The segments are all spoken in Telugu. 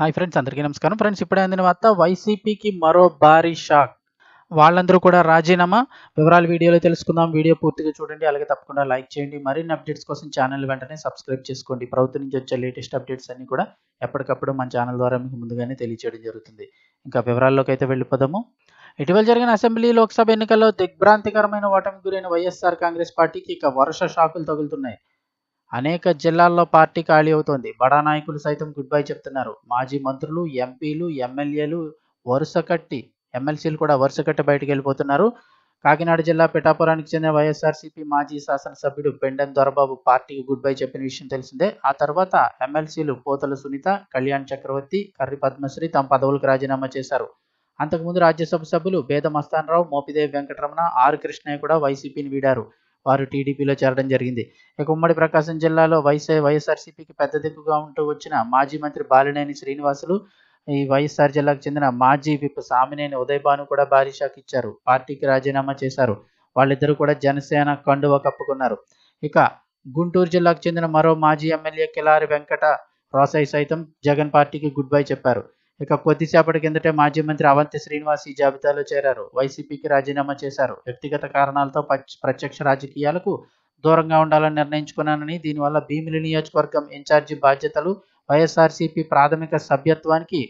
హాయ్ ఫ్రెండ్స్ అందరికీ నమస్కారం. ఫ్రెండ్స్ ఇప్పుడే అందిన వార్త వైసీపీకి మరో భారీ షాక్. వాళ్ళందరూ కూడా రాజీనామా. వివరాలు వీడియోలో తెలుసుకుందాం. వీడియో పూర్తిగా చూడండి. అలాగే తప్పకుండా లైక్ చేయండి. మరిన్ని అప్డేట్స్ కోసం ఛానల్ వెంటనే సబ్స్క్రైబ్ చేసుకోండి. ప్రభుత్వం నుంచి వచ్చే లేటెస్ట్ అప్డేట్స్ అన్ని కూడా ఎప్పటికప్పుడు మన ఛానల్ ద్వారా మీకు ముందుగానే తెలియచేయడం జరుగుతుంది. ఇంకా వివరాల్లోకి అయితే వెళ్ళిపోదాము. ఇటీవల జరిగిన అసెంబ్లీ లోక్సభ ఎన్నికల్లో దిగ్భ్రాంతికరమైన ఓటమి గురైన వైఎస్ఆర్ కాంగ్రెస్ పార్టీకి ఇక వరుస షాకులు తగులుతున్నాయి. అనేక జిల్లాల్లో పార్టీ ఖాళీ అవుతోంది. బడా నాయకులు సైతం గుడ్ బై చెప్తున్నారు. మాజీ మంత్రులు ఎంపీలు ఎమ్మెల్యేలు వరుస కట్టి ఎమ్మెల్సీలు కూడా వరుస కట్టి బయటకు వెళ్ళిపోతున్నారు. కాకినాడ జిల్లా పిఠాపురానికి చెందిన వైఎస్ఆర్సీపీ మాజీ శాసనసభ్యుడు పెండెం దొరబాబు పార్టీకి గుడ్ బై చెప్పిన విషయం తెలిసిందే. ఆ తర్వాత ఎమ్మెల్సీలు పోతల సునీత కళ్యాణ్ చక్రవర్తి కర్రి పద్మశ్రీ తమ పదవులకు రాజీనామా చేశారు. అంతకుముందు రాజ్యసభ సభ్యులు బేద మస్తానరావు మోపిదేవి వెంకటరమణ ఆర్ కృష్ణయ్య కూడా వైసీపీని వీడారు. వారు టీడీపీలో చేరడం జరిగింది. ఇక ఉమ్మడి ప్రకాశం జిల్లాలో వైఎస్ఐ వైఎస్ఆర్సీపీకి పెద్ద దిక్కుగా ఉంటూ వచ్చిన మాజీ మంత్రి బాలినేని శ్రీనివాసులు ఈ వైఎస్ఆర్ జిల్లాకు చెందిన మాజీ విప్ సామినేని ఉదయభాను కూడా భారీ షాక్ ఇచ్చారు. పార్టీకి రాజీనామా చేశారు. వాళ్ళిద్దరూ కూడా జనసేన కండువ కప్పుకున్నారు. ఇక గుంటూరు జిల్లాకు చెందిన మరో మాజీ ఎమ్మెల్యే కిలారి వెంకట రోసయ్య సైతం జగన్ పార్టీకి గుడ్ బై చెప్పారు. ఇక కొద్దిసేపటి కిందటే మాజీ మంత్రి అవంతి శ్రీనివాస్ ఈ జాబితాలో చేరారు. వైసీపీకి రాజీనామా చేశారు. వ్యక్తిగత కారణాలతో ప్రత్యక్ష రాజకీయాలకు దూరంగా ఉండాలని నిర్ణయించుకున్నానని దీనివల్ల భీమిలి నియోజకవర్గం ఇన్ఛార్జి బాధ్యతలు వైఎస్ఆర్సీపీ ప్రాథమిక సభ్యత్వానికి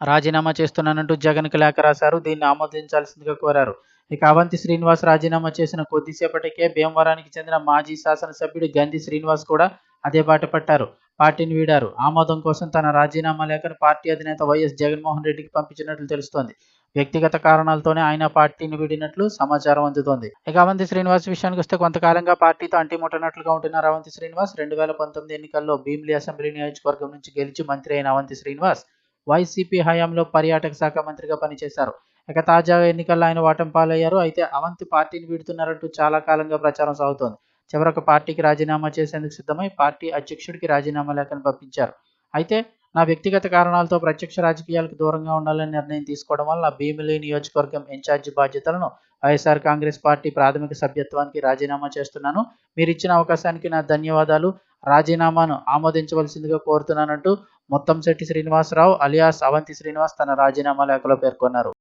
రాజీనామా చేస్తున్నానంటూ జగన్కి లేఖ రాశారు. దీన్ని ఆమోదించాల్సిందిగా కోరారు. ఇక అవంతి శ్రీనివాస్ రాజీనామా చేసిన కొద్దిసేపటికే భీమవరానికి చెందిన మాజీ శాసనసభ్యుడు గంధి శ్రీనివాస్ కూడా అదే బాట పట్టారు. పార్టీని వీడారు. ఆమోదం కోసం తన రాజీనామా లేఖను పార్టీ అధినేత వైఎస్ జగన్మోహన్ రెడ్డికి పంపించినట్లు తెలుస్తోంది. వ్యక్తిగత కారణాలతోనే ఆయన పార్టీని వీడినట్లు సమాచారం అందుతోంది. ఇక అవంతి శ్రీనివాస్ విషయానికి వస్తే కొంతకాలంగా పార్టీతో అంటిముట్టనట్లుగా ఉంటున్నారు అవంతి శ్రీనివాస్ రెండు వేల పంతొమ్మిది ఎన్నికల్లో భీమిలి అసెంబ్లీ నియోజకవర్గం నుంచి గెలిచి మంత్రి అయిన అవంతి శ్రీనివాస్ వైసీపీ హయాంలో పర్యాటక శాఖ మంత్రిగా పనిచేశారు. ఇక తాజా ఎన్నికల్లో ఆయన ఓటమి పాలయ్యారు అయితే అవంతి పార్టీని వీడుతున్నారంటూ చాలా కాలంగా ప్రచారం సాగుతోంది. చివరకు పార్టీకి రాజీనామా చేసేందుకు సిద్ధమై పార్టీ అధ్యక్షుడికి రాజీనామా లేఖను పంపించారు. అయితే నా వ్యక్తిగత కారణాలతో ప్రత్యక్ష రాజకీయాలకు దూరంగా ఉండాలని నిర్ణయం తీసుకోవడం వల్ల భీమిలి నియోజకవర్గం ఇన్ఛార్జి బాధ్యతలను వైఎస్ఆర్ కాంగ్రెస్ పార్టీ ప్రాథమిక సభ్యత్వానికి రాజీనామా చేస్తున్నాను. మీరు ఇచ్చిన అవకాశానికి నా ధన్యవాదాలు. రాజీనామాను ఆమోదించవలసిందిగా కోరుతున్నానంటూ ముత్తంశెట్టి శ్రీనివాసరావు అలియాస్ అవంతి శ్రీనివాస్ తన రాజీనామా లేఖలో పేర్కొన్నారు.